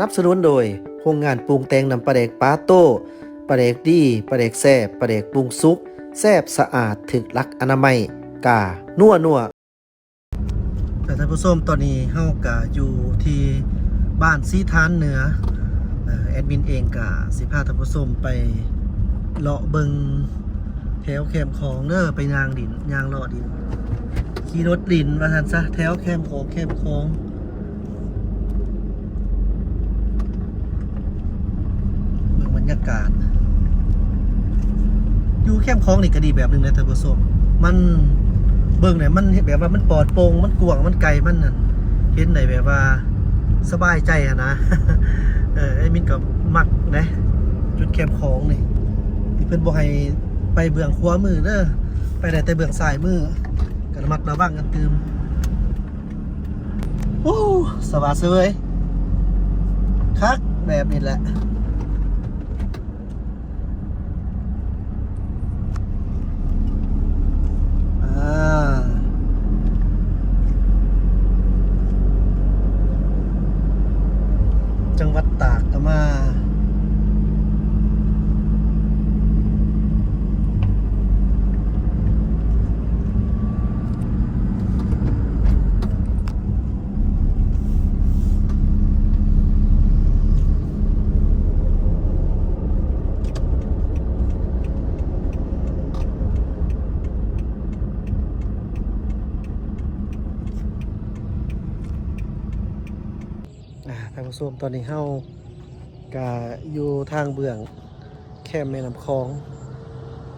นับสนุนโดยโรงงานปรุงแต่งน้ำปลาแดกปาโต้ปลาแดกดีปลาแดกแซ่บปลาแดกปรุงสุกแซ่บสะอาดถึกลักอนามัยกานัวนัวแต่ท่านผู้ชมตอนนี้เฮากะอยู่ที่บ้านซีทานเหนือแอดมินเองกะสิพาท่านผู้ชมไปเลาะเบิงแถวแคมของเด้อไปยางดินยางเลาะดินขี่รถดินมาทันซะแถวแคมของแคมป์ของเบิ่งบ รยากาศ อยู่แคมคลองนี่ก็ดีแบบหนึงนะท่านผู้ชมมันเบิ่งเนี่ยมันแบบว่ามันปลอดโปร่งมันกว้างมันไกลมันนั่นเห็นได้แบบว่าสบายใจอะนะเออไอ้มินก็มักนะ จุดแคมคลองนี่ที่เพิ่อนบ่ให้ไปเบื้องขวามือเด้อไปได้แต่เบื้องซ้ายมือก็ระมัดระวังกันตืมโอ้สวัสดีเว้ยคักแบบนี้แหละ อ่า จังหวัดตากก็มา ท่านผู้ชมตอนนี้เฮากะอยู่ทางเบื้อง แคมแม่น้ำคลอง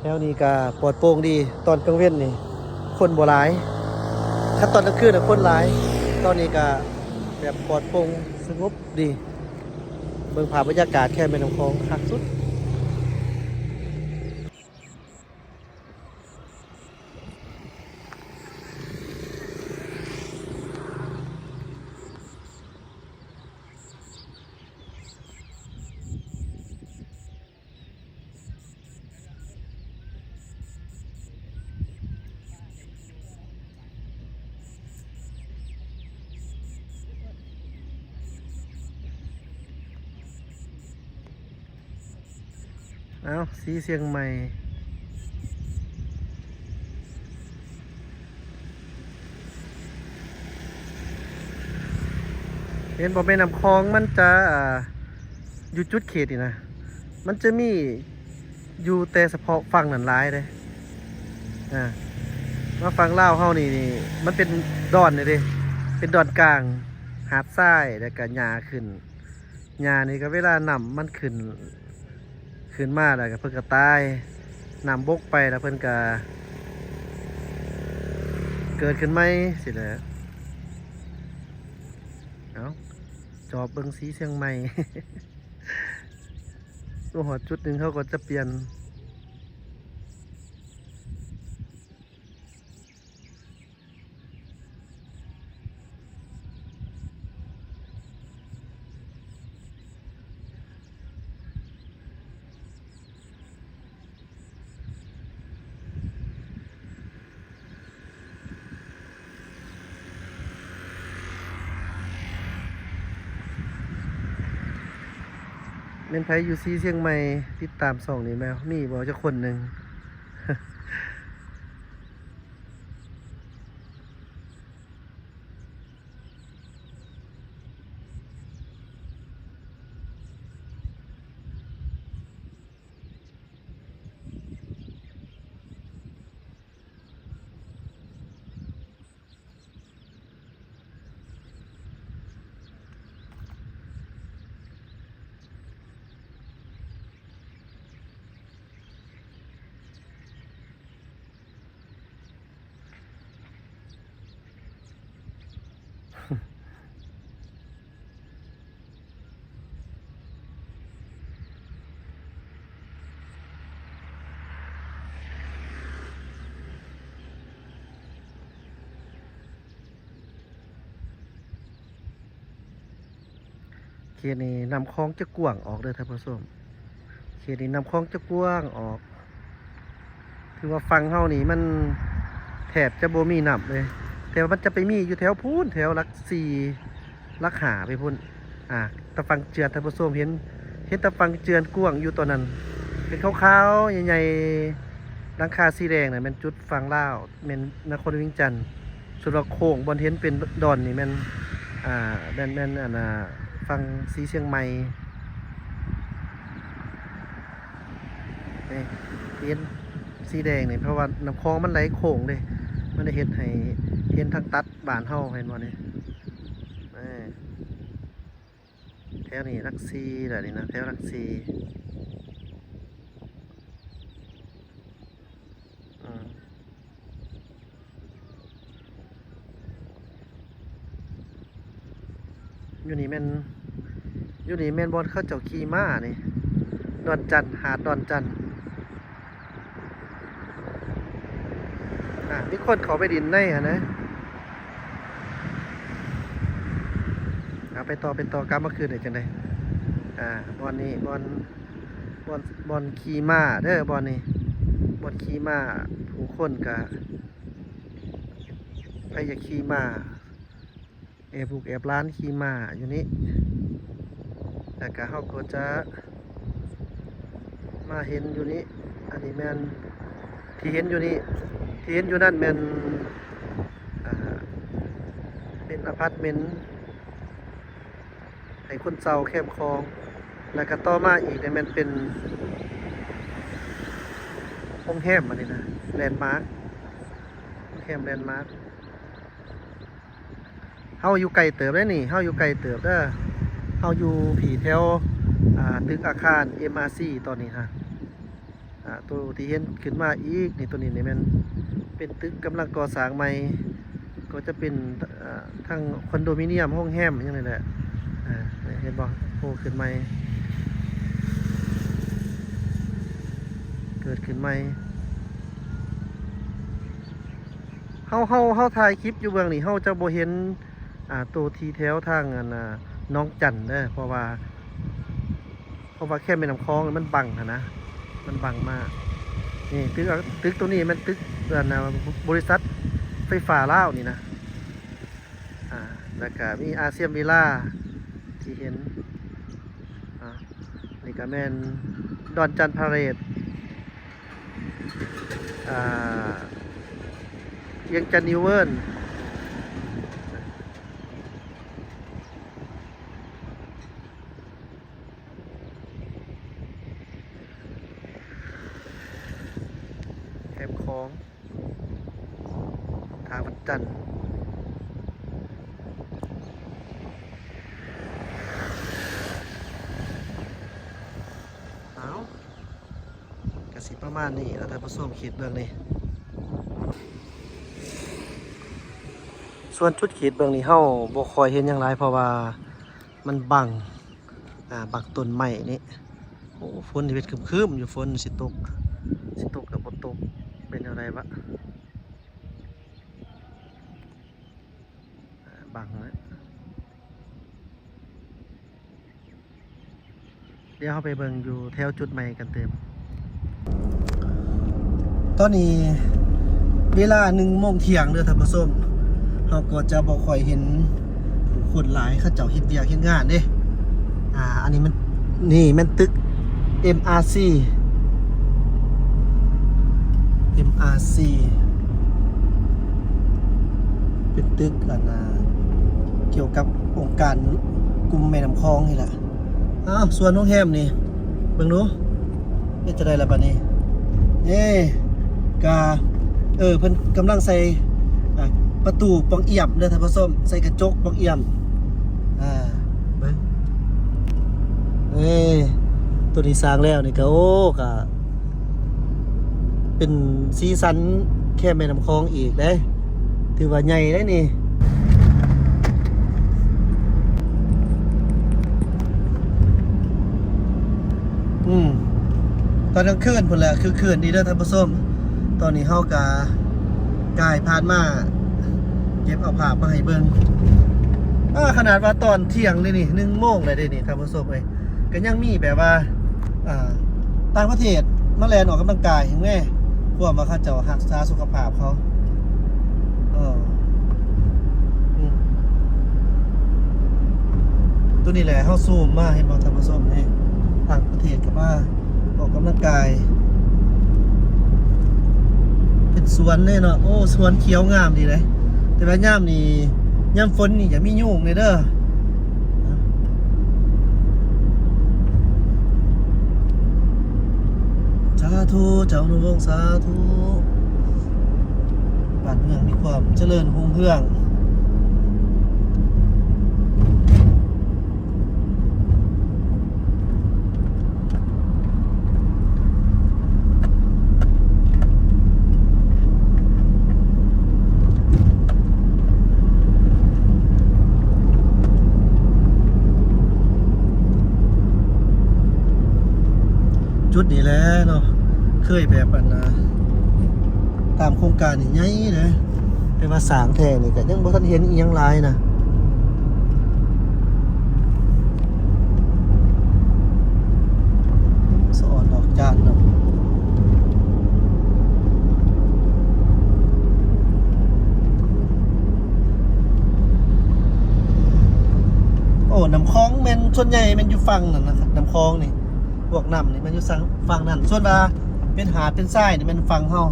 แถวนี้กะปลอดโปร่งดีตอนกลางเว้นนี่ คนบ่หลาย ถ้าตอนกลางคืนน่ะคนหลาย ตอนนี้กะแบบปลอดโปร่งสงบดี เบิ่งภาพบรรยากาศแค่แม่น้ำคลองคักสุด เอ้าสีเสียงใหม่ เห็นบอกแม่น้ำคลองมันจะอยู่จุดเขตนี่นะ มันจะมีอยู่แต่เฉพาะฝั่งนั้นร้ายเลยอ่ามาฝั่งลาเฮานี่นี่ มันเป็นดอนเลยเด้เป็นดอนกลางหาดทรายแล้วก็หญ้าขึ้นหญ้านี่ก็เวลานำมันขึ้น ขึ้นมาแล้วก็เพิ่นก็ตายนำบกไปแล้วเพิ่นก็เกิดขึ้นไหมสิแหละเอาจอบเบิงสีเชียงใหม่ตัวหอดจุดหนึ่งเขาก็จะเปลี่ยน เม่นไผอยู่ซีเชียงใหม่ติดตามส่องนี่แมวมีบอกจะคนหนึ่ง เขตนี้นำคลองจะกว้างออกเลยท่านผู้ชมเขตนี้นำคลองจะกว้างออกคือว่าฟังเฮานี่มันแถบจะบ่มีน้ำเลย แต่ว่ามันจะไปมีอยู่แถวพูนแถวลักสี่หลักหาไปพุ่นอ่าตะฟังเจือนท่านผู้ชมเห็น เห็นตะฟังเจือนกว้างอยู่ตัวนั้น เป็นขาวๆใหญ่ๆลังคาสีแดงน่ะแมันจุดฟังเล่าวแมันนครวิ่งจันทน์ส่วนว่าโค้งบนเห็นเป็นดอนนี่มันอ่าแม่นแม่นอัน น่ะฟังสีเชียงใหม่นี่เห็นสีแดงนี่เพราะว่าน้ำคลองมันไหลโค้งเลยมันได้เห็นให้เห็นทางตัดบานเฮาเห็นบ่นี่นี่แถวนี้รักซีแหละนี่นะแถวรักซีอยู่นี่แม่น อยู่นี่แมนบอลเข้าเจ้าขี่ม้านี่ดอนจันหาดดอนจันอะมีคนขาไปดินในอะนะเอาไปต่อเป็นต่อกลับเมื่อคืนได้จังไดอ่าบอลนี้บอลบอลบอลขี่ม้าเด้อบอลนี้บอลขี่ม้าผู้คนกะใครอยากขี่ม้าแอบลูกแอบร้านขี่ม้าอยู่นี่ แล้วก็เขาก็จะมาเห็นอยู่นี่อันนี้แมนที่เห็นอยู่นี่ที่เห็นอยู่นั่นแมนเป็นอพาร์ตเมนต์ให้คนเศร้าแคมคลอง แล้วก็ต่อมาอีกเนี่ยมันเป็นห้องแฮมอันนี้นะแลนด์มาร์คห้องแฮมแลนด์มาร์คเฮาอยู่ไกลเติบได้นี่เฮาอยู่ไกลเติบเด้อ เฮาอยู่ผีแถวตึกอาคาร MRC ตอนนี้ฮะอ่าตัวที่เห็นขึ้นมาอีกนี่ตัวนี้นี่มันเป็นตึกกำลังก่อสร้างใหม่ก็จะเป็นอ่าทางคอนโดมิเนียมห้องแฮมอย่างนี้แหละเห็นบ่โผล่ขึ้นใหม่เกิดขึ้นใหม่เฮาเฮาเฮาถ่ายคลิปอยู่เบื้องนี้เฮาจะบ่เห็นตัวทีแถวทางอันน่ะ น้องจันเด้อเพราะว่า เพราะว่าแค่แม่น้ำคลองมันบังอะนะ มันบังมาก นี่ตึกตึกตัวนี้มันตึกนน่ะบริษัทไฟฟ้าลาวนี่นะอ่าแล้วก็มีอาเซียมวิลล่าที่เห็นอ่านี่ก็แมนดอนจันทร์พาเรตอ่าเวียังจันนิวเวิร์น มคลองทางวันจันทร์เอากสิประมาณนี้แล้วท่ผู้มคิดเบื้องนี้ ส่วนชุดขีดเบื้องนี้เฮาบ่คอยเห็นอย่างไรเพราะว่ามันบังอ่าบังต้นไม้นี่โอ้ฝนที่เป็นครึมๆอยู่ฝนสิตก สิตกกับบตก เป็นอะไรวะบังนะเดี๋ยวเราไปเบิงอยู่แถวจุดใหม่กันเต็ม ตอนนี้เวลาหนึ่งโมงเที่ยงเด้อท่านผู้ชมเราก็จะบ่ค่อยเห็นผู้คนหลายเขาเจ้าเฮ็ดเวียกเฮ็ดงานเด้อ่า อันนี้มันนี่มันตึก MRC MRC เป็นตึกอันนะเกี่ยวกับองค์การกลุ่มแม่น้ำคลองนี่แหละอ้าวส่วนน้องแฮมนี่เบิ่งดูเป็นจะได้ละบัดนี้เอ้กาเออเพิ่นกำลังใส่ประตูปองเอี่ยมเด้อท่านผู้ชมใส่กระจกปองเอี่ยมอ่าเบิ่งเอ้ตัวนี้สร้างแล้วนี่ก็โอ้ก็ เป็นสีสันแค่แม่น้ำคลองอีกเด้ถือว่าใหญ่ได้นี่อืมตอนกลางคืนพุ่นแหละคือคืนดีเด้อท่านผู้ชมตอนนี้เฮากากายผ่านมาเก็บเอาภาพมาให้เบิ่งอ่าขนาดว่าตอนเที่ยงนี่นี่หนึ่งโมงเลยเด้นี่ท่านผู้ชมเอ้ยก็ยังมีแบบว่า อ่าต่างประเทศมาแลนออกกำลังกายเห็นไหม พวกมาเข้าเจ้ารักษาสุขภาพเขาเอออืมตตัวนี้แหละเฮาซูมมาเห็นบ่ท่านผู้มนี่ต่างประเทศก็มาออกกำลังกาย เป็นสวนเลยเนาะโอ้สวนเขียวงามดีเลยแต่ว่าย่ามนี่ย่ามฝนนี่จะมียุงเลยเด้อสาธุเจ้าหนุวงสาธุบ้านเมืองมีความเจริญรุ่งเรืองจุดนี้แล้วเนาะ เคยแบบอันนะตามโครงการนี่ใหญ่เลยแต่ว่าสางแท้นี่ก็ยังบ่ทันเห็นอีหยังหลายนะสอนดอกจานเนาะโอ้น้ำคลองแม่นส่วนใหญ่แมันอยู่ฝั่งนั่นนะครับน้ำคลองนี่พวกน้ำนี่มันอยู่สั่งฝั่งนั้นส่วนว่า เป็นหาดเป็นทรายนี่มันฝั่งเฮา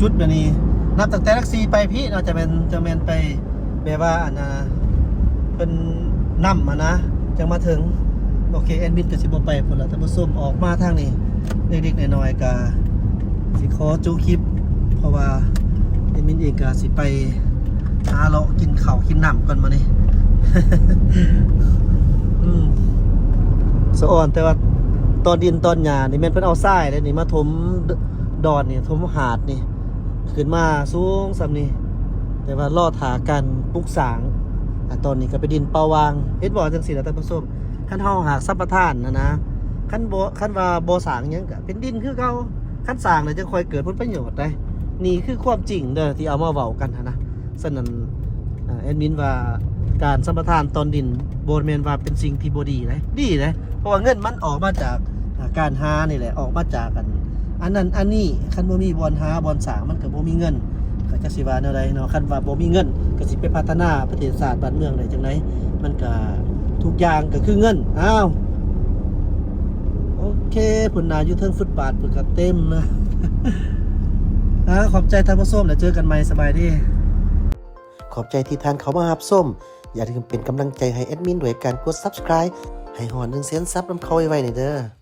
จุดแบบนี้ นับตั้งแต่ลักซีไปพี่เนาจะเป็นจะเป็นไป แบบว่าอันนะเป็นน้ำอะนะจังมาถึง โอเคแอนบินกับสิบไปผลละท่านผู้ชมออกมาทางนี้เด็กๆน้อยๆกาสิขอจูคลิป เพราะว่าแอนบินเองกาสิไปหาเลาะกินข้าวกินน้ำก่อนมานี่อืมสะอ่อนแต่ว่าตอนดินตอนหญ้านี่แม่นเพิ่นเอาทรายเลยนี่มาถมดอนนี่ถมหาดนี่ ขึ้นมาสูงสำนี้ แต่ว่าล่อถากันปลุกสางอตอนนี้ก็ไปดินเปาวางเฮ็ดบ่จังซี่ล่ะท่านผู้ชมคันเฮาหากสัมปทานนะนะคันบ่คันว่าบ่สางหยังก็เป็นดินคือเก่าคันสางแล้วจะค่อยเกิดผลประโยชน์ได้นี่คือความจริงเด้อที่เอามาเว้ากันนะฉะนั้นอ่าแอดมินว่าการสัมปทานตอนดินบ่แมนว่าเป็นสิ่งที่บดีนะดีนะเพราะว่าเงินมันออกมาจากการหานี่แหละออกมาจากกัน อันนั้นอันนี้คันบ่มีบอลหาบอลสางมันก็บ่มีเงิน ก็จะสิว่าแนวใดเนาะคันว่าบ่มีเงินก็สิไปพัฒนาประเทศชาติบ้านเมืองได้จังไดมันก็ทุกอย่างก็คือเงินอ้าวโอเคพุ่นน่ะอยู่เทิงฟุตบาทเพิ่นก็เต็มนะอ่าขอบใจท่านผู้ชมแล้วเจอกันใหม่สบายดีขอบใจที่ท่านเขามารับส้ม อย่าลืมเป็นกำลังใจให้แอดมินด้วยการกด subscribe ให้หอนหนึ่งเสียนซับน้ำเขาไว้ไว้ในอยเด้อ